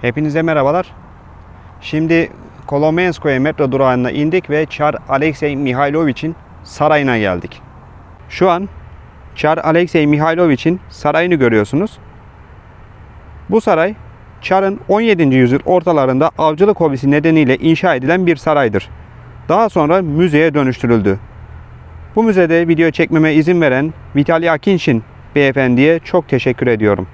Hepinize merhabalar. Şimdi Kolomenskoye metro durağına indik ve Çar Alexey Mihailovich'in sarayına geldik. Şu an Çar Alexey Mihailovich'in sarayını görüyorsunuz. Bu saray Çar'ın 17. yüzyıl ortalarında avcılık hobisi nedeniyle inşa edilen bir saraydır. Daha sonra müzeye dönüştürüldü. Bu müzede video çekmeme izin veren Vitali Akinshin beyefendiye çok teşekkür ediyorum.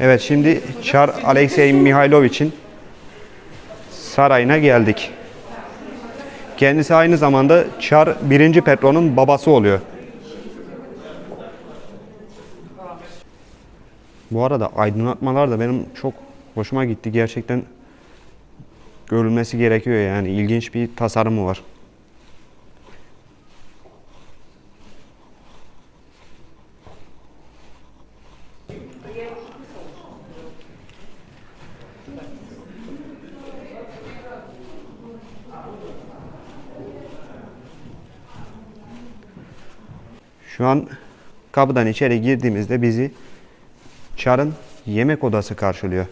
Evet şimdi Çar Alexey Mihailovich'in sarayına geldik. Kendisi aynı zamanda Çar 1. Petro'nun babası oluyor. Bu arada aydınlatmalar da benim çok hoşuma gitti. Gerçekten görülmesi gerekiyor yani. ilginç bir tasarımı var. Şu an kapıdan içeri girdiğimizde bizi Çar'ın yemek odası karşılıyor.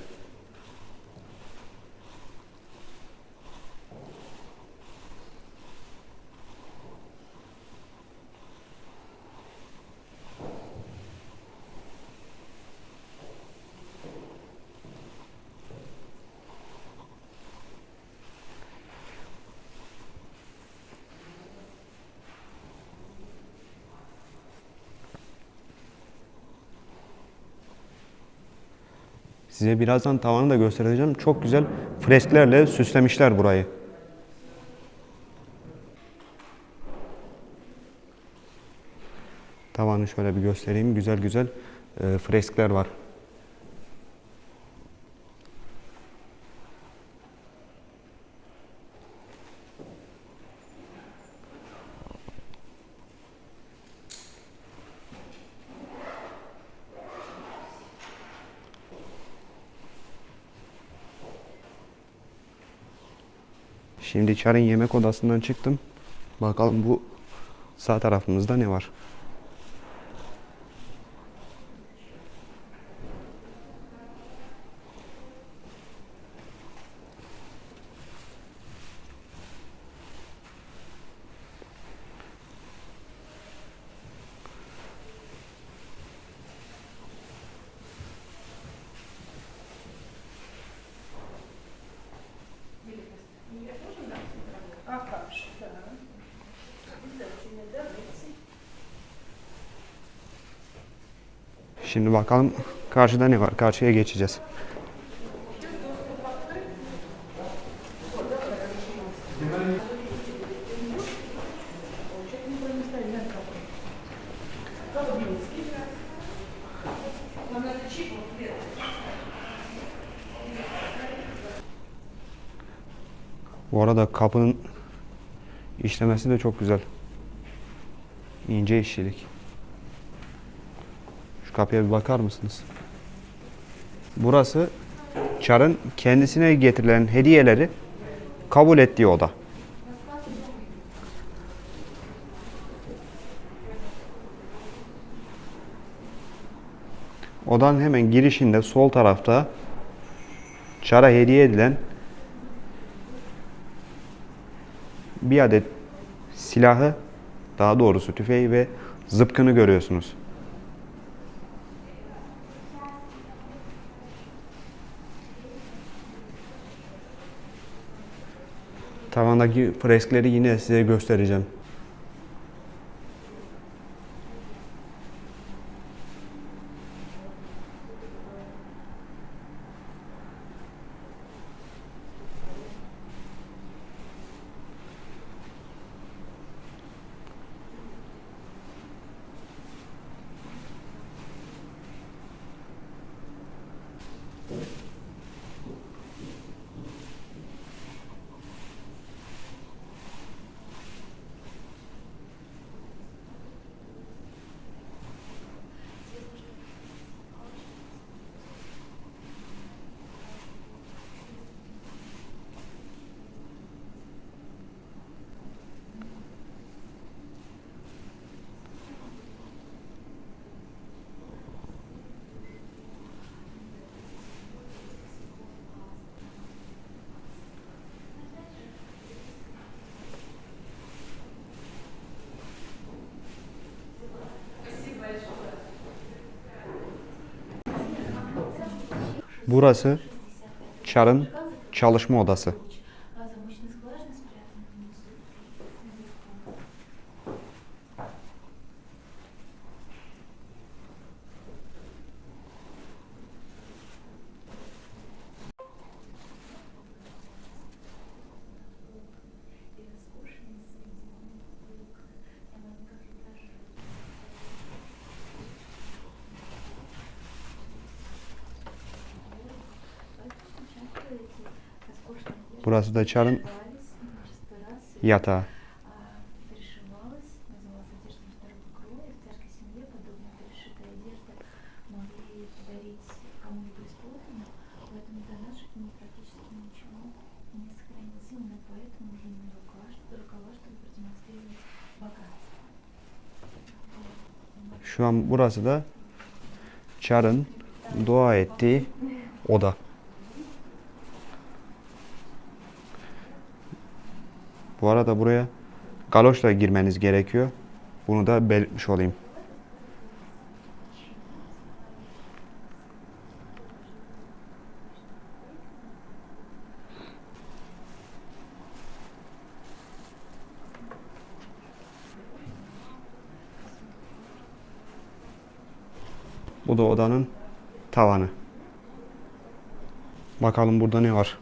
Size birazdan tavanı da göstereceğim. Çok güzel fresklerle süslemişler burayı. Tavanı şöyle bir göstereyim. Güzel güzel e, freskler var. Şimdi Çar'ın yemek odasından çıktım. Bakalım bu sağ tarafımızda ne var? Şimdi bakalım karşıda ne var? Karşıya geçeceğiz. Bu arada kapının işlemesi de çok güzel. İnce işçilik. Kapıya bir bakar mısınız? Burası Çar'ın kendisine getirilen hediyeleri kabul ettiği oda. Odanın hemen girişinde sol tarafta Çar'a hediye edilen bir adet silahı, daha doğrusu tüfeği ve zıpkını görüyorsunuz. Tavandaki freskleri yine size göstereceğim. Burası Çar'ın çalışma odası. Чтобы продемонстрировать богатство. Şu an burası da Çar'ın dua ettiği oda. Bu arada buraya galoşla girmeniz gerekiyor. Bunu da belirtmiş olayım. Bu da odanın tavanı. Bakalım burada ne var.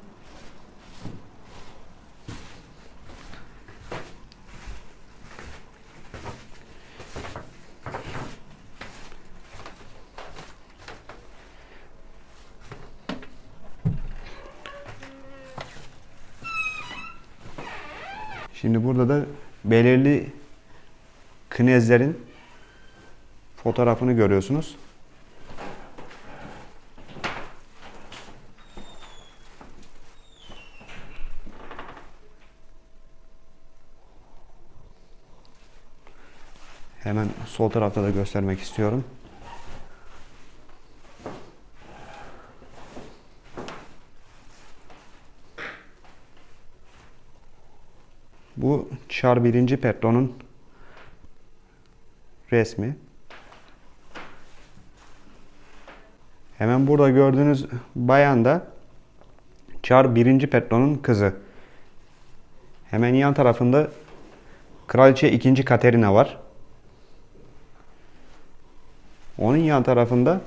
Şimdi burada da belirli knezlerin fotoğrafını görüyorsunuz. Hemen sol tarafta da göstermek istiyorum. Çar 1. Petro'nun resmi. Hemen burada gördüğünüz bayan da Çar 1. Petro'nun kızı. Hemen yan tarafında Kraliçe 2. Katerina var. Onun yan tarafında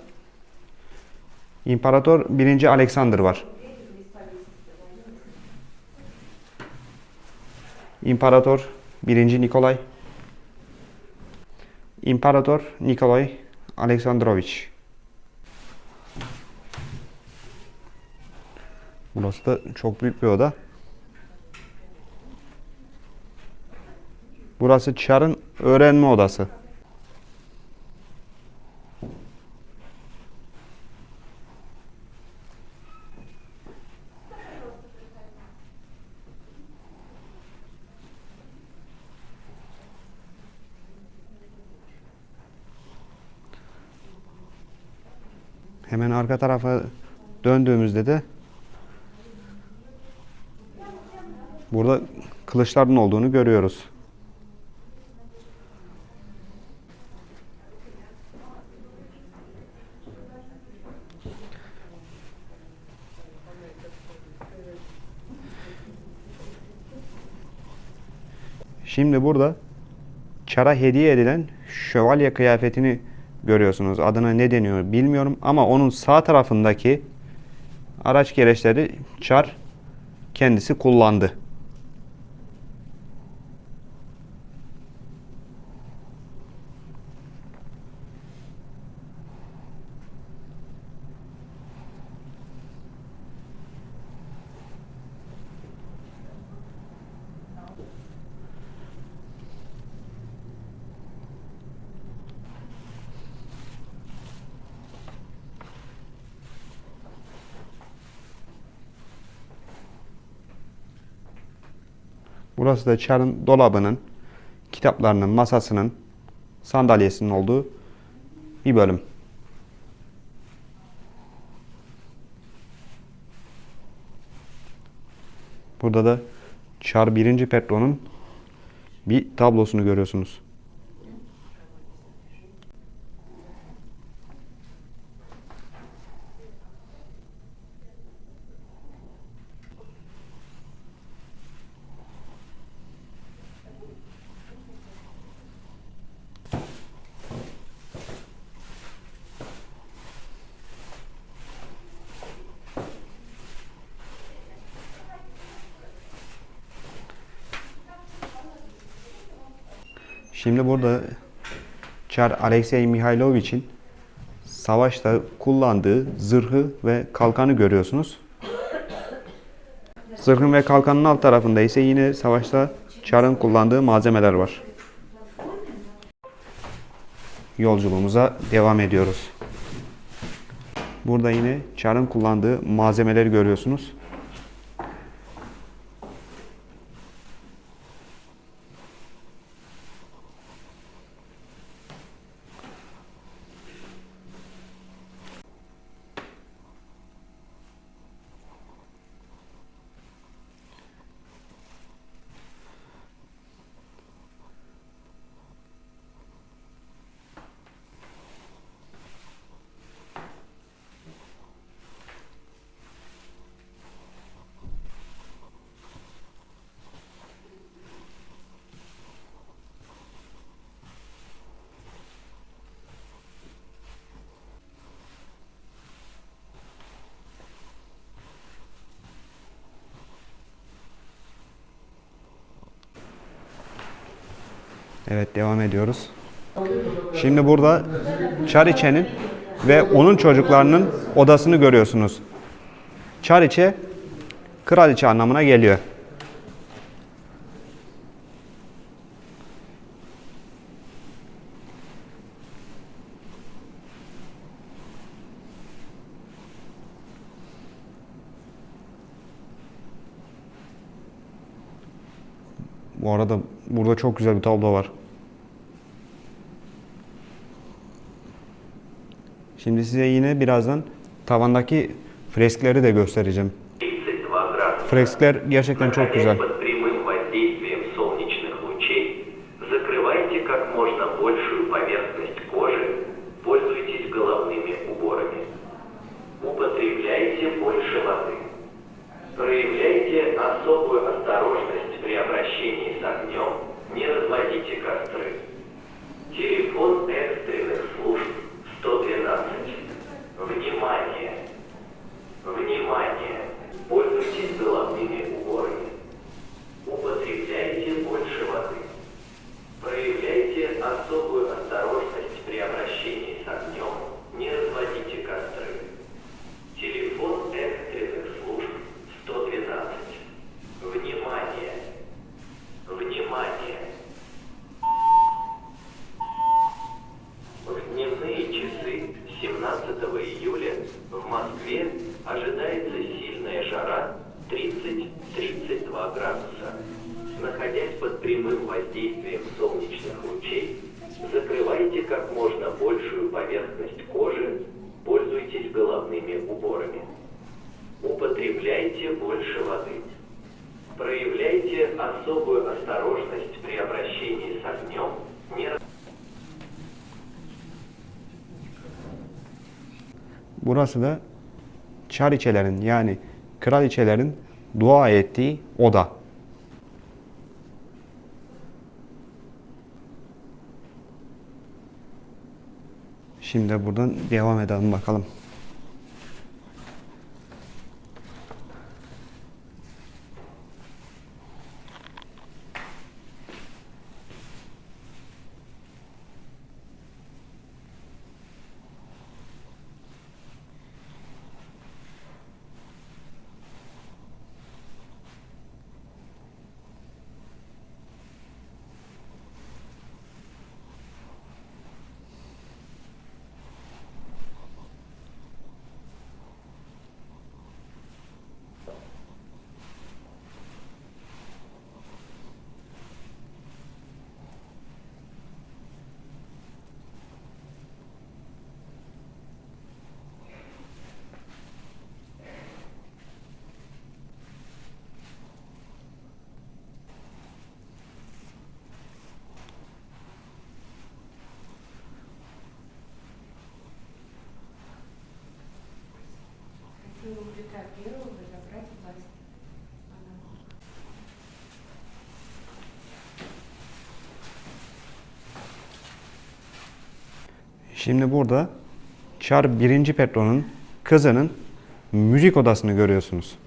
İmparator 1. Alexander var. İmparator 1. Nikolay İmparator Nikolay Aleksandrovich Burası da çok büyük bir oda. Burası Çar'ın öğrenme odası. Hemen arka tarafa döndüğümüzde de burada kılıçların olduğunu görüyoruz. Şimdi burada Çara hediye edilen şövalye kıyafetini görüyorsunuz. Adına ne deniyor bilmiyorum ama onun sağ tarafındaki araç gereçleri Çar kendisi kullandı. Burası da Çar'ın dolabının, kitaplarının, masasının, sandalyesinin olduğu bir bölüm. Burada da Çar 1. Petro'nun bir tablosunu görüyorsunuz. Şimdi burada Çar Alexey Mihailovich'in savaşta kullandığı zırhı ve kalkanı görüyorsunuz. Zırhın ve kalkanın alt tarafında ise yine savaşta Çar'ın kullandığı malzemeler var. Yolculuğumuza devam ediyoruz. Burada yine Çar'ın kullandığı malzemeleri görüyorsunuz. Evet devam ediyoruz. Şimdi burada Çariçe'nin ve onun çocuklarının odasını görüyorsunuz. Çariçe kraliçe anlamına geliyor. Bu arada burada çok güzel bir tablo var. Şimdi size yine birazdan tavandaki freskleri de göstereceğim. Freskler gerçekten çok güzel. Употребляйте больше воды. Проявляйте особую осторожность при обращении с огнем, не Burası da çariçelerin yani kraliçelerin dua ettiği oda. Şimdi buradan devam edelim bakalım. Şimdi burada Çar 1. Petro'nun kızının müzik odasını görüyorsunuz.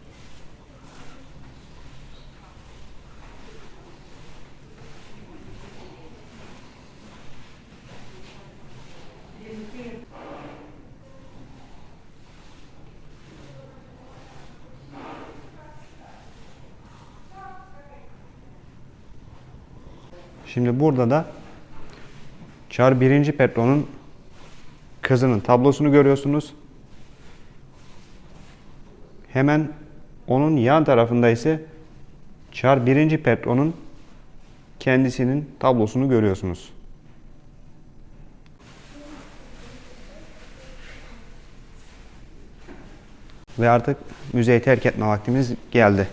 Şimdi burada da Çar 1. Petro'nun kızının tablosunu görüyorsunuz. Hemen onun yan tarafında ise Çar 1. Petro'nun kendisinin tablosunu görüyorsunuz. Ve artık müzeyi terk etme vaktimiz geldi.